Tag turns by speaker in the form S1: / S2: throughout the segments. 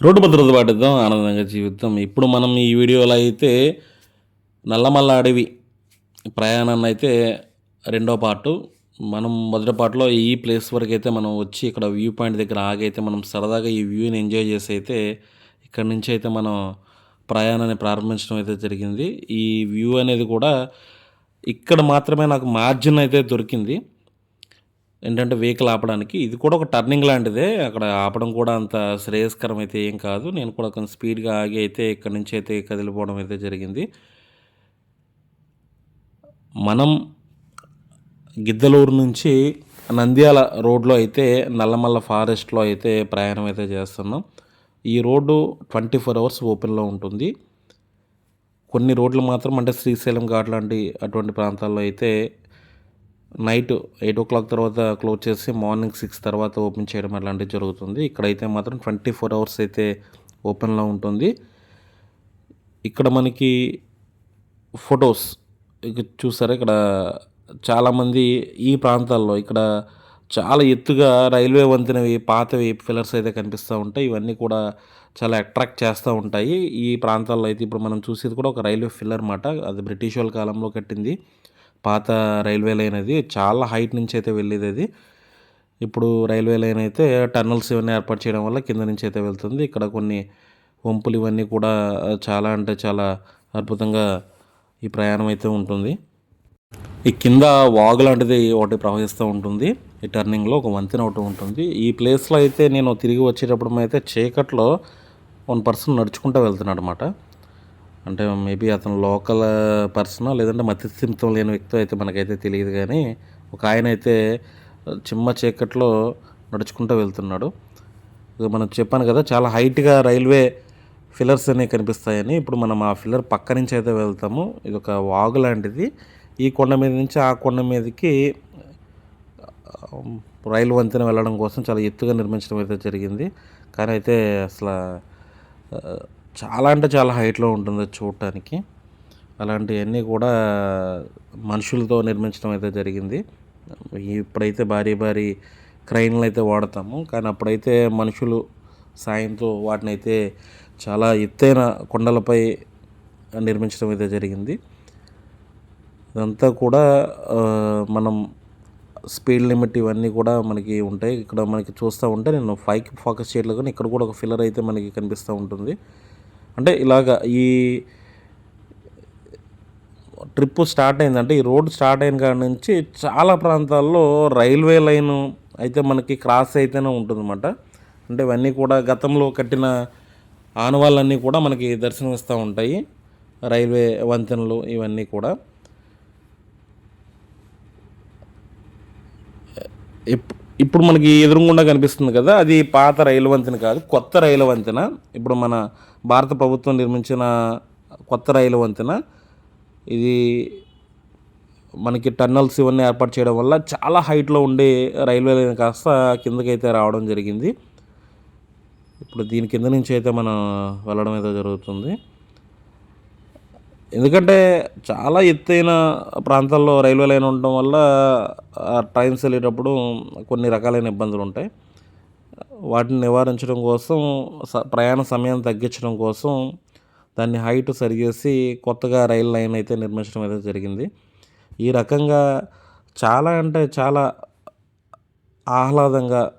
S1: Road భద్రత పాటిద్దాం ఆనందంగా జీవిద్దాం ఇప్పుడు మనం ఈ వీడియోలో అయితే నల్లమల్ల అడవి ప్రయాణాన్ని అయితే రెండో పార్టు మనం మొదటి పార్ట్లో ఈ ప్లేస్ వరకు అయితే మనం వచ్చి ఇక్కడ వ్యూ పాయింట్ దగ్గర ఆగైతే మనం సరదాగా ఈ వ్యూని ఎంజాయ్ చేసి అయితే ఇక్కడ నుంచి అయితే మనం ప్రయాణాన్ని ప్రారంభించడం అయితే జరిగింది. ఈ వ్యూ అనేది కూడా ఇక్కడ మాత్రమే నాకు మార్జిన్ అయితే దొరికింది. ఏంటంటే వెహికల్ ఆపడానికి. ఇది కూడా ఒక టర్నింగ్ లాంటిదే. అక్కడ ఆపడం కూడా అంత శ్రేయస్కరం అయితే ఏం కాదు. నేను కూడా కొంచెం స్పీడ్గా ఆగి అయితే ఇక్కడ నుంచి అయితే కదిలిపోవడం అయితే జరిగింది. మనం గిద్దలూరు నుంచి నంద్యాల రోడ్లో అయితే నల్లమల్ల ఫారెస్ట్లో అయితే ప్రయాణం అయితే చేస్తున్నాం. ఈ రోడ్డు ట్వంటీ ఫోర్ అవర్స్ ఓపెన్లో ఉంటుంది. కొన్ని రోడ్లు మాత్రం అంటే శ్రీశైలం ఘాట్ లాంటి అటువంటి ప్రాంతాల్లో అయితే నైట్ ఎయిట్ ఓ క్లాక్ తర్వాత క్లోజ్ చేసి మార్నింగ్ సిక్స్ తర్వాత ఓపెన్ చేయడం అలాంటివి జరుగుతుంది. ఇక్కడైతే మాత్రం ట్వంటీ ఫోర్ అవర్స్ అయితే ఓపెన్లో ఉంటుంది. ఇక్కడ మనకి ఫొటోస్ ఇక చూసారా? ఇక్కడ చాలామంది ఈ ప్రాంతాల్లో ఇక్కడ చాలా ఎత్తుగా రైల్వే వంతెనవి పాతవి ఫిల్లర్స్ అయితే కనిపిస్తూ ఉంటాయి. ఇవన్నీ కూడా చాలా అట్రాక్ట్ చేస్తూ ఉంటాయి. ఈ ప్రాంతాల్లో అయితే ఇప్పుడు మనం చూసేది కూడా ఒక రైల్వే ఫిల్లర్ మాట. అది బ్రిటిష్ వాళ్ళ కాలంలో కట్టింది. పాత రైల్వే లైన్ అది. చాలా హైట్ నుంచి అయితే వెళ్ళేది అది. ఇప్పుడు రైల్వే లైన్ అయితే టన్నల్స్ ఇవన్నీ ఏర్పాటు చేయడం వల్ల కింద నుంచి అయితే వెళ్తుంది. ఇక్కడ కొన్ని వంపులు ఇవన్నీ కూడా చాలా అంటే చాలా అద్భుతంగా ఈ ప్రయాణం అయితే ఉంటుంది. ఈ కింద వాగు లాంటిది ఒకటి ప్రవహిస్తూ ఉంటుంది. ఈ టర్నింగ్లో ఒక వంతెన ఒకటి ఉంటుంది. ఈ ప్లేస్లో అయితే నేను తిరిగి వచ్చేటప్పుడు అయితే చీకట్లో వన్ పర్సన్ నడుచుకుంటూ వెళ్తున్నాడు అనమాట అంటే మేబీ అతను లోకల్ పర్సన్ లేదంటే మతిస్థిమితం లేని వ్యక్తి అయితే మనకైతే తెలియదు కానీ ఒక ఆయన అయితే చిమ్మ చీకట్లో నడుచుకుంటూ వెళ్తున్నాడు. మనం చెప్పాను కదా చాలా హైట్గా రైల్వే ఫిల్లర్స్ అనేవి కనిపిస్తాయని. ఇప్పుడు మనం ఆ ఫిల్లర్ పక్క నుంచి అయితే వెళ్తాము. ఇది ఒక వాగు లాంటిది. ఈ కొండ మీద నుంచి ఆ కొండ మీదకి రైలు వంతెన వెళ్ళడం కోసం చాలా ఎత్తుగా నిర్మించడం అయితే జరిగింది. కానీ అయితే అసలు చాలా అంటే చాలా హైట్లో ఉంటుంది అది చూడటానికి. అలాంటివన్నీ కూడా మనుషులతో నిర్మించడం అయితే జరిగింది. ఇప్పుడైతే భారీ భారీ క్రైన్లు అయితే వాడతాము. కానీ అప్పుడైతే మనుషులు సాయంతో వాటిని అయితే చాలా ఎత్తైన కొండలపై నిర్మించడం అయితే జరిగింది. ఇదంతా కూడా మనం స్పీడ్ లిమిట్ ఇవన్నీ కూడా మనకి ఉంటాయి. ఇక్కడ మనకి చూస్తూ ఉంటే నేను ఫైవ్కి ఫోకస్ చేయట్లేదు కానీ ఇక్కడ కూడా ఒక ఫిల్లర్ అయితే మనకి కనిపిస్తూ ఉంటుంది. అంటే ఇలాగా ఈ ట్రిప్ స్టార్ట్ అయిందంటే ఈ రోడ్ స్టార్ట్ అయిన కాడ నుంచి చాలా ప్రాంతాల్లో రైల్వే లైన్ అయితే మనకి క్రాస్ అయితేనే ఉంటుందన్నమాట. అంటే ఇవన్నీ కూడా గతంలో కట్టిన ఆనవాళ్ళన్నీ కూడా మనకి దర్శనమిస్తూ ఉంటాయి. రైల్వే వంతెనలు ఇవన్నీ కూడా. ఇప్- ఇప్పుడు మనకి ఎదురుగుండా కనిపిస్తుంది కదా అది పాత రైలు వంతెన కాదు కొత్త రైలు వంతెన. ఇప్పుడు మన భారత ప్రభుత్వం నిర్మించిన కొత్త రైలు వంతెన ఇది మనకి టన్నల్స్ ఇవన్నీ ఏర్పాటు చేయడం వల్ల చాలా హైట్లో ఉండే రైల్వే లైన్ కాస్త కిందకైతే రావడం జరిగింది. ఇప్పుడు దీని కింద నుంచి అయితే మనం వెళ్ళడం అయితే జరుగుతుంది. ఎందుకంటే చాలా ఎత్తైన ప్రాంతాల్లో రైల్వే లైన్ ఉండటం వల్ల ట్రైన్స్ వెళ్ళేటప్పుడు కొన్ని రకాలైన ఇబ్బందులు ఉంటాయి. వాటిని నివారించడం కోసం స- ప్రయాణ సమయం తగ్గించడం కోసం దాన్ని హైట్ సరిచేసి కొత్తగా రైలు లైన్ అయితే నిర్మించడం అయితే జరిగింది. ఈ రకంగా చాలా అంటే చాలా ఆహ్లాదంగా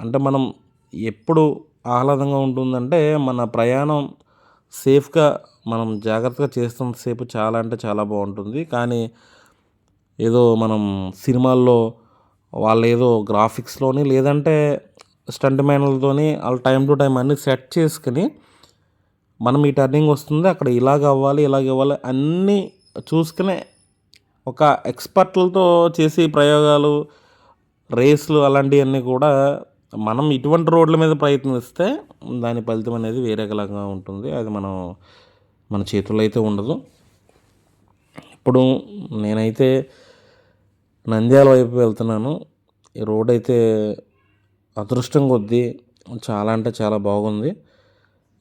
S1: అంటే మనం ఎప్పుడు ఆహ్లాదంగా ఉంటుందంటే మన ప్రయాణం సేఫ్గా మనం జాగ్రత్తగా చేస్తున్నంతసేపు చాలా అంటే చాలా బాగుంటుంది. కానీ ఏదో మనం సినిమాల్లో వాళ్ళు ఏదో గ్రాఫిక్స్లోని లేదంటే స్టంట్ మ్యాన్లతోని వాళ్ళు టైం టు టైం అన్నీ సెట్ చేసుకుని మనం ఈ టర్నింగ్ వస్తుంది అక్కడ ఇలాగ అవ్వాలి ఇలాగ అవ్వాలి అన్నీ చూసుకునే ఒక ఎక్స్పర్ట్లతో చేసే ప్రయోగాలు రేసులు అలాంటివన్నీ కూడా మనం ఇటువంటి రోడ్ల మీద ప్రయత్నిస్తే దాని ఫలితం అనేది వేరే రకంగా ఉంటుంది. అది మనం మన చేతుల్లో అయితే ఉండదు. ఇప్పుడు నేనైతే నంద్యాల వైపు వెళ్తున్నాను. ఈ రోడ్ అయితే అదృష్టం కొద్దీ చాలా అంటే చాలా బాగుంది.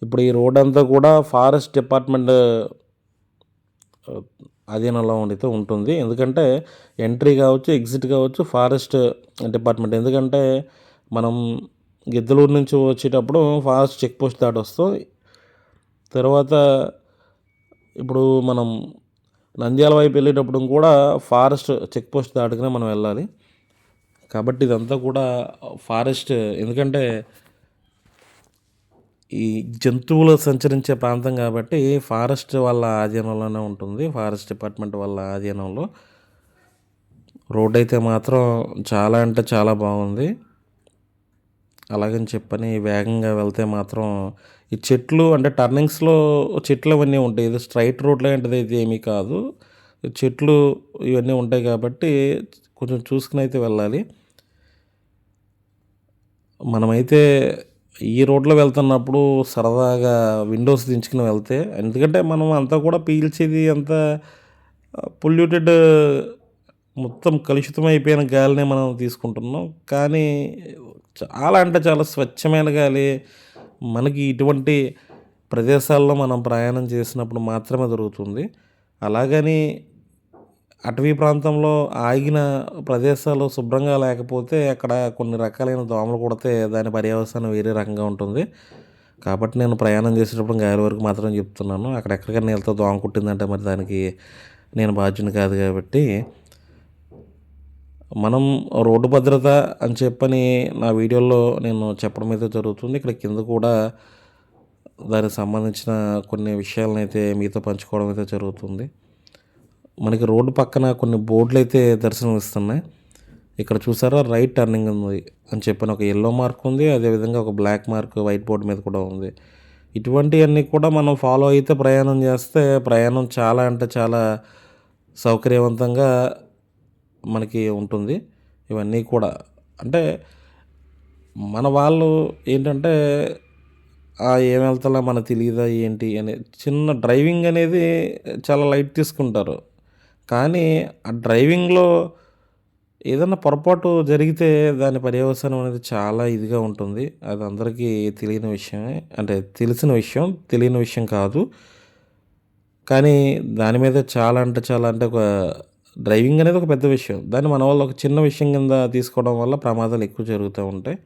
S1: ఇప్పుడు ఈ రోడ్ అంతా కూడా ఫారెస్ట్ డిపార్ట్మెంట్ అధీనంలో ఉండితే ఉంటుంది. ఎందుకంటే ఎంట్రీ కావచ్చు ఎగ్జిట్ కావచ్చు ఫారెస్ట్ డిపార్ట్మెంట్. ఎందుకంటే మనం గిద్దలూరు నుంచి వచ్చేటప్పుడు ఫాస్ట్ చెక్ పోస్ట్ దాటి వస్తాం తర్వాత ఇప్పుడు మనం నంద్యాల వైపు వెళ్ళేటప్పుడు కూడా ఫారెస్ట్ చెక్ పోస్ట్ దాటుకునే మనం వెళ్ళాలి. కాబట్టి ఇదంతా కూడా ఫారెస్ట్ ఎందుకంటే ఈ జంతువులు సంచరించే ప్రాంతం కాబట్టి ఫారెస్ట్ వాళ్ళ ఆధీనంలోనే ఉంటుంది ఫారెస్ట్ డిపార్ట్మెంట్ వాళ్ళ ఆధీనంలో. రోడ్ అయితే మాత్రం చాలా అంటే చాలా బాగుంది. అలాగని చెప్పని వేగంగా వెళ్తే మాత్రం ఈ చెట్లు అంటే టర్నింగ్స్లో చెట్లు అవన్నీ ఉంటాయి. ఇది స్ట్రైట్ రోడ్ లాంటిది అయితే ఏమీ కాదు. చెట్లు ఇవన్నీ ఉంటాయి కాబట్టి కొంచెం చూసుకుని అయితే వెళ్ళాలి. మనమైతే ఈ రోడ్లో వెళ్తున్నప్పుడు సరదాగా విండోస్ దించుకుని వెళ్తే ఎందుకంటే మనం అంతా కూడా పీల్చేది అంతా పొల్యూటెడ్ మొత్తం కలుషితం అయిపోయిన గాలినే మనం తీసుకుంటున్నాం. కానీ చాలా అంటే చాలా స్వచ్ఛమైన గాలి. మనకి ఇటువంటి ప్రదేశాల్లో మనం ప్రయాణం చేసినప్పుడు మాత్రమే దొరుకుతుంది. అలాగని అటవీ ప్రాంతంలో ఆగిన ప్రదేశాలు శుభ్రంగా లేకపోతే అక్కడ కొన్ని రకాలైన దోమలు కొడితే దాని పర్యవసానం వేరే రకంగా ఉంటుంది. కాబట్టి నేను ప్రయాణం చేసేటప్పుడు గాలి వరకు మాత్రం చెప్తున్నాను. అక్కడ ఎక్కడికైనా వెళ్తే దోమ కుట్టిందంటే మరి దానికి నేను బాధ్యుని కాదు కాబట్టి మనం రోడ్డు భద్రత అని చెప్పని నా వీడియోలో నేను చెప్పడం అయితే జరుగుతుంది. ఇక్కడ కింద కూడా దానికి సంబంధించిన కొన్ని విషయాలను అయితే మీతో పంచుకోవడం అయితే జరుగుతుంది. మనకి రోడ్డు పక్కన కొన్ని బోర్డులు అయితే దర్శనం ఇస్తున్నాయి ఇక్కడ చూసారా? రైట్ టర్నింగ్ ఉంది అని చెప్పిన ఒక ఎల్లో మార్క్ ఉంది. అదేవిధంగా ఒక బ్లాక్ మార్క్ వైట్ బోర్డు మీద కూడా ఉంది. ఇటువంటివన్నీ కూడా మనం ఫాలో అయితే ప్రయాణం చేస్తే ప్రయాణం చాలా అంటే చాలా సౌకర్యవంతంగా మనకి ఉంటుంది. ఇవన్నీ కూడా. అంటే మన వాళ్ళు ఏంటంటే ఏం వెళ్తాలో మనకు తెలియదా ఏంటి అని చిన్న డ్రైవింగ్ అనేది చాలా లైట్ తీసుకుంటారు. కానీ ఆ డ్రైవింగ్లో ఏదైనా పొరపాటు జరిగితే దాని పర్యవసానం అనేది చాలా ఇదిగా ఉంటుంది. అది అందరికీ తెలియని విషయమే. అంటే తెలిసిన విషయం తెలియని విషయం కాదు. కానీ దాని మీద చాలా అంటే చాలా అంటే ఒక డ్రైవింగ్ అనేది ఒక పెద్ద విషయం. దాన్ని మన వాళ్ళు ఒక చిన్న విషయం కింద తీసుకోవడం వల్ల ప్రమాదాలు ఎక్కువ జరుగుతూ ఉంటాయి.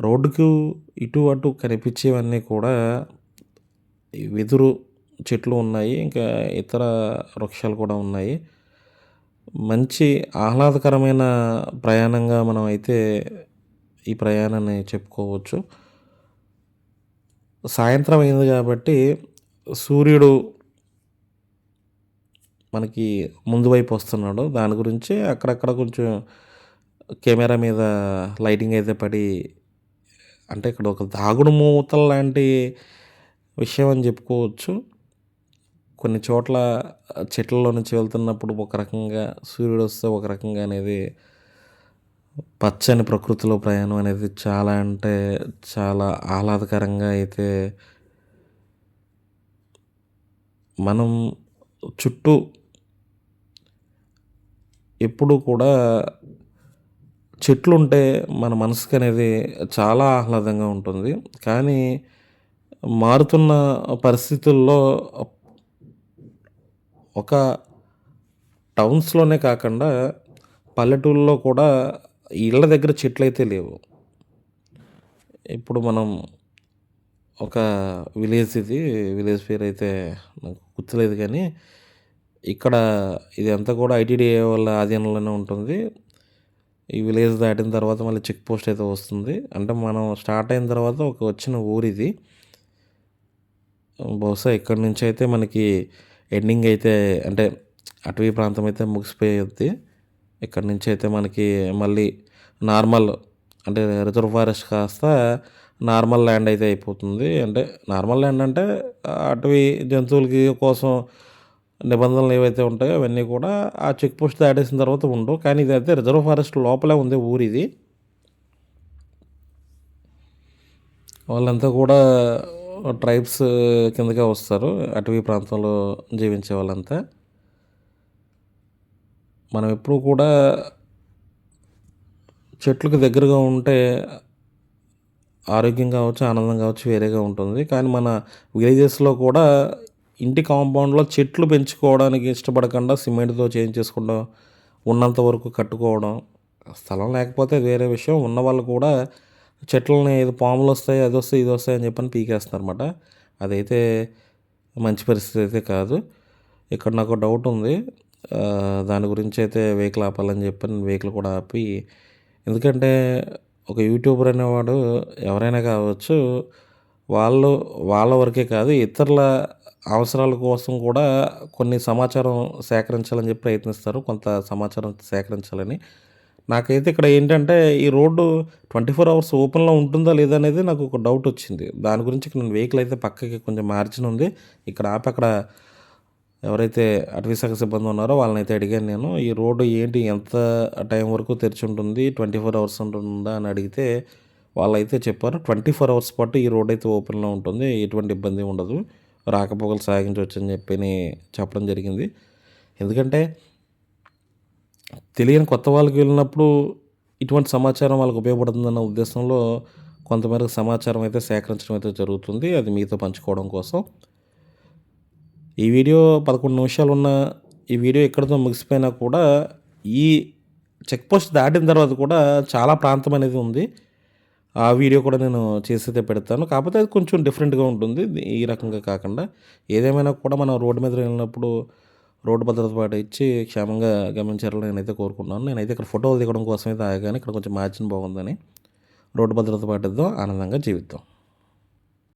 S1: రోడ్డుకు ఇటు అటు కనిపించేవన్నీ కూడా వెదురు చెట్లు ఉన్నాయి ఇంకా ఇతర వృక్షాలు కూడా ఉన్నాయి. మంచి ఆహ్లాదకరమైన ప్రయాణంగా మనం అయితే ఈ ప్రయాణాన్ని చెప్పుకోవచ్చు. సాయంత్రం అయింది కాబట్టి సూర్యుడు మనకి ముందు వైపు వస్తున్నాడు. దాని గురించి అక్కడక్కడ కొంచెం కెమెరా మీద లైటింగ్ అయితే పడి అంటే ఇక్కడ ఒక దాగుడు మూతల లాంటి విషయం అని చెప్పుకోవచ్చు. కొన్ని చోట్ల చెట్లలో నుంచి వెళ్తున్నప్పుడు ఒక రకంగా సూర్యుడు వస్తే ఒక రకంగా అనేది పచ్చని ప్రకృతిలో ప్రయాణం అనేది చాలా అంటే చాలా ఆహ్లాదకరంగా అయితే మనం చుట్టూ ఎప్పుడు కూడా చెట్లు ఉంటే మన మనసుకు అనేది చాలా ఆహ్లాదంగా ఉంటుంది. కానీ మారుతున్న పరిస్థితుల్లో ఒక టౌన్స్లోనే కాకుండా పల్లెటూళ్ళలో కూడా ఇళ్ళ దగ్గర చెట్లు అయితే లేవు. ఇప్పుడు మనం ఒక విలేజ్ ఇది విలేజ్ పేరు అయితే నాకు గుర్తులేదు కానీ ఇక్కడ ఇది అంతా కూడా ఐటీడీఏ వాళ్ళ ఆధీనంలోనే ఉంటుంది. ఈ విలేజ్ దాటిన తర్వాత మళ్ళీ చెక్ పోస్ట్ అయితే వస్తుంది. అంటే మనం స్టార్ట్ అయిన తర్వాత ఒక వచ్చిన ఊరు ఇది. బహుశా ఇక్కడ నుంచి అయితే మనకి ఎండింగ్ అయితే అంటే అటవీ ప్రాంతం అయితే ముగిసిపోయింది. ఇక్కడ నుంచి అయితే మనకి మళ్ళీ నార్మల్ అంటే రిజర్వ్ ఫారెస్ట్ కాస్త నార్మల్ ల్యాండ్ అయితే అయిపోతుంది. అంటే నార్మల్ ల్యాండ్ అంటే అటవీ జంతువులకి కోసం నిబంధనలు ఏవైతే ఉంటాయో అవన్నీ కూడా ఆ చెక్ పోస్ట్ దాటేసిన తర్వాత ఉండవు. కానీ ఇది అయితే రిజర్వ్ ఫారెస్ట్ లోపలే ఉంది ఊరు ఇది. వాళ్ళంతా కూడా ట్రైబ్స్ కిందకే వస్తారు. అటవీ ప్రాంతంలో జీవించే వాళ్ళంతా. మనం ఎప్పుడు కూడా చెట్లకు దగ్గరగా ఉంటే ఆరోగ్యం కావచ్చు ఆనందం కావచ్చు వేరేగా ఉంటుంది. కానీ మన విలేజెస్లో కూడా ఇంటి కాంపౌండ్లో చెట్లు పెంచుకోవడానికి ఇష్టపడకుండా సిమెంట్తో చేంజ్ ఉన్నంత వరకు కట్టుకోవడం స్థలం లేకపోతే వేరే విషయం. ఉన్న వాళ్ళు కూడా చెట్లని ఏదో పాములు వస్తాయి అది వస్తాయి ఇది వస్తాయి అని చెప్పని పీకేస్తున్నారు అనమాట అదైతే మంచి పరిస్థితి అయితే కాదు. ఇక్కడ నాకు డౌట్ ఉంది. దాని గురించి అయితే వెహికల్ ఆపాలని చెప్పని వెహికల్ కూడా ఆపి ఎందుకంటే ఒక యూట్యూబర్ అనేవాడు ఎవరైనా కావచ్చు వాళ్ళు వాళ్ళ వరకే కాదు ఇతరుల అవసరాల కోసం కూడా కొన్ని సమాచారం సేకరించాలని చెప్పి ప్రయత్నిస్తారు. కొంత సమాచారం సేకరించాలని. నాకైతే ఇక్కడ ఏంటంటే ఈ రోడ్డు ట్వంటీ ఫోర్ అవర్స్ ఓపెన్లో ఉంటుందా లేదా అనేది నాకు ఒక డౌట్ వచ్చింది. దాని గురించి ఇక్కడ నేను వెహికల్ అయితే పక్కకి కొంచెం మార్చిన ఉంది. ఇక్కడ ఆపి అక్కడ ఎవరైతే అటవీశాఖ సిబ్బంది ఉన్నారో వాళ్ళని అయితే అడిగాను నేను. ఈ రోడ్డు ఏంటి? ఎంత టైం వరకు తెరిచి ఉంటుంది? ట్వంటీ ఫోర్ అవర్స్ ఉంటుందా అని అడిగితే వాళ్ళైతే చెప్పారు. ట్వంటీ ఫోర్ అవర్స్ పాటు ఈ రోడ్ అయితే ఓపెన్లో ఉంటుంది. ఎటువంటి ఇబ్బంది ఉండదు. రాకపోకలు సాగించవచ్చు అని చెప్పి చెప్పడం జరిగింది. ఎందుకంటే తెలియని కొత్త వాళ్ళకి వెళ్ళినప్పుడు ఇటువంటి సమాచారం వాళ్ళకి ఉపయోగపడుతుందన్న ఉద్దేశంలో కొంతమేరకు సమాచారం అయితే సేకరించడం అయితే జరుగుతుంది. అది మీతో పంచుకోవడం కోసం. ఈ వీడియో పదకొండు నిమిషాలు ఉన్న ఈ వీడియో ఎక్కడితో ముగిసిపోయినా కూడా ఈ చెక్ పోస్ట్ దాటిన తర్వాత కూడా చాలా ప్రాంతం అనేది ఉంది. ఆ వీడియో కూడా నేను చేసి పెడతాను. కాకపోతే అది కొంచెం డిఫరెంట్గా ఉంటుంది. ఈ రకంగా కాకుండా ఏదేమైనా కూడా మనం రోడ్డు మీద వెళ్ళినప్పుడు రోడ్డు భద్రత పాటించి క్షేమంగా గమనించాలని నేనైతే కోరుకున్నాను నేనైతే ఇక్కడ ఫోటోలు దిగడం కోసం అయితే ఆగాను ఇక్కడ కొంచెం మార్జిన్ బాగుందని రోడ్డు భద్రత పాటిద్దాం ఆనందంగా జీవిద్దాం.